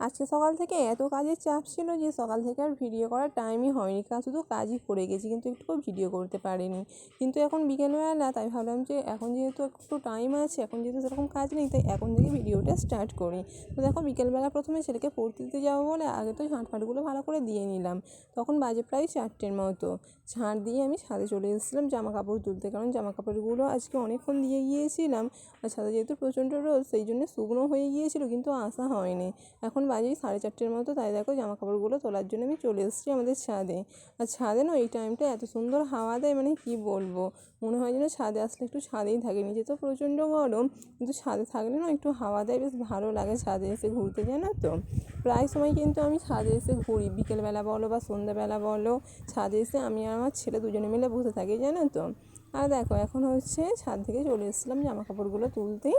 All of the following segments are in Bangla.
আজকে সকাল থেকে এত কাজের চাপ ছিল যে সকাল থেকে আর ভিডিও করার টাইমই হয়নি। কারণ শুধু কাজই করে গেছি, কিন্তু একটুকুও ভিডিও করতে পারিনি। কিন্তু এখন বিকেলবেলা তাই ভাবলাম যে এখন যেহেতু একটু টাইম আছে, এখন যেহেতু সেরকম কাজ নেই, তাই এখন থেকে ভিডিওটা স্টার্ট করি। তো দেখো বিকেলবেলা প্রথমে ছেলেকে পড়তে দিতে যাব বলে আগে তো ঝাঁট ফাঁটগুলো ভালো করে দিয়ে নিলাম। তখন বাজে প্রায় চারটের মতো। ঝাঁট দিয়ে আমি ছাদে চলে এসেছিলাম জামা কাপড় তুলতে। কারণ জামা কাপড়গুলো আজকে অনেকক্ষণ দিয়ে গিয়েছিলাম। আর ছাদে যেহেতু প্রচণ্ড রোদ, সেই জন্য শুকনো হয়ে গিয়েছিল, কিন্তু আসা হয়নি। এখন বাজে সাড়ে চারটের মতো, তাই দেখো জামা কাপড়গুলো তোলার জন্য আমি চলে এসেছি আমাদের ছাদে। আর ছাদে না এই টাইমটা এত সুন্দর হাওয়া দেয় মানে কী বলব? মনে হয় যেন ছাদে আসলে একটু ছাদেই থাকে। নিচে তো প্রচণ্ড গরম, কিন্তু ছাদে থাকলে না একটু হাওয়া দেয়, বেশ ভালো লাগে ছাদে এসে ঘুরতে, জানো তো? প্রায় সময় কিন্তু আমি ছাদে এসে ঘুরি। বিকেলবেলা বলো বা সন্ধ্যাবেলা বলো, ছাদে এসে আমি আর আমার ছেলে দুজনে মিলে বসে থাকি, জানো তো? আর দেখো, এখন হচ্ছে ছাদ থেকে চলে এসেছিলাম জামা কাপড়গুলো তুলতে।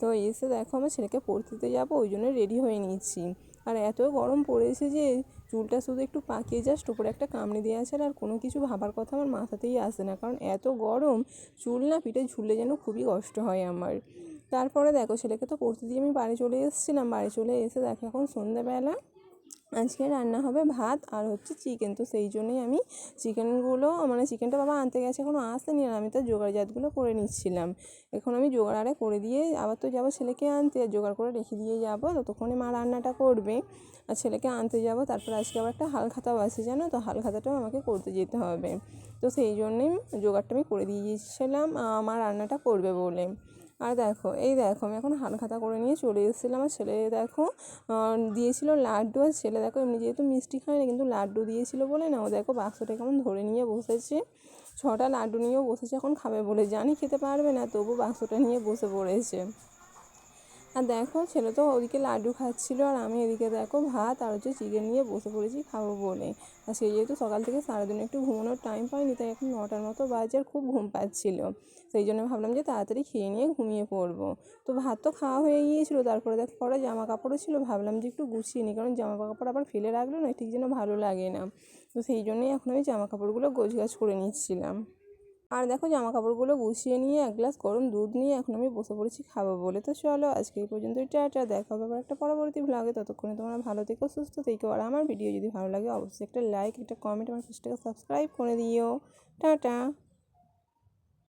তো এসে দেখো আমার ছেলেকে পড়তে যাব, ওই জন্য রেডি হয়ে নিচ্ছি আর এত গরম পড়েছে যে চুলটা শুধু একটু পাকিয়ে জাস্ট উপরে একটা কামড়ে দেওয়া আছে আর কোনো কিছু ভাবার কথা আমার মাথাতেই আসে না। কারণ এত গরম, চুল না পিঠে ঝুললে যেন খুবই কষ্ট হয় আমার। তারপরে দেখো, ছেলেকে তো পড়তে দিয়ে আমি বাড়ি চলে এসেছিলাম। বাড়ি চলে এসে দেখো, এখন সন্ধ্যাবেলা। আজকে রান্না হবে ভাত আর হচ্ছে চিকেন তো সেই জন্যই আমি চিকেনগুলো মানে চিকেনটা বাবা আনতে গেছে এখনও আসেনি আর আমি তার জোগাড়জাতগুলো করে নিচ্ছিলাম। এখন আমি জোগাড় আরে করে দিয়ে আবার তো যাব ছেলেকে আনতে আর জোগাড় করে রেখে দিয়ে যাব, ততক্ষণে মা রান্নাটা করবে। আর ছেলেকে আনতে যাব, তারপর আজকে আবার একটা হাল খাতাও আছে জানো? তো হাল খাতাটাও আমাকে করতে যেতে হবে। তো সেই জন্যই জোগাড়টা আমি করে দিয়েছিলাম মা রান্নাটা করবে বলে। আর দেখো, এই দেখো, আমি এখন হালখাতা করে নিয়ে চলে এসেছিলাম। আমার ছেলে দেখো দিয়েছিল লাড্ডু। আর ছেলে দেখো, এমনি যেহেতু মিষ্টি খায় না, কিন্তু লাড্ডু দিয়েছিল বলে না, ও দেখো বাক্সটা কেমন ধরে নিয়ে বসেছে। ছটা লাড্ডু নিয়েও বসেছে, এখন খাবে বলে। জানি খেতে পারবে না তবু বাক্সটা নিয়ে বসে পড়েছে। আর দেখো, ছেলে তো ওদিকে লাড্ডু খাচ্ছিলো আর আমি এদিকে দেখো ভাত আর হচ্ছে চিকেন নিয়ে বসে পড়েছি খাব বলে। আর সেই যেহেতু সকাল থেকে সারাদিন একটু ঘুমানোর টাইম পাইনি তাই এখন নটার মতো বাজে আর খুব ঘুম পাচ্ছিলো। সেই জন্য ভাবলাম যে তাড়াতাড়ি খেয়ে নিয়ে ঘুমিয়ে পড়ব। তো ভাত তো খাওয়া হয়ে গিয়েছিল, তারপরে দেখ পরে জামা কাপড়ও ছিল, ভাবলাম যে একটু গুছিয়ে নিই, কারণ জামা কাপড় আবার ফেলে রাখল না ঠিক যেন ভালো লাগে না। তো সেই জন্যই এখন আমি জামা কাপড়গুলো গোছ গাছ করে নিচ্ছিলাম। আর দেখো জামা কাপড়গুলো গুছিয়ে নিয়ে, এক গ্লাস গরম দুধ নিয়ে এখন আমি বসে পড়েছি খাব বলে। তো চলো আজকে এই পর্যন্তই, টাটা। দেখা হবে আবার একটা পরবর্তী ভ্লগে ততক্ষণে তোমরা ভালো থেকো, সুস্থ থেকো। আর আমার ভিডিও যদি ভালো লাগে, অবশ্যই একটা লাইক একটা কমেন্ট আমার পেজটাকে সাবস্ক্রাইব করে দিও। টাটা।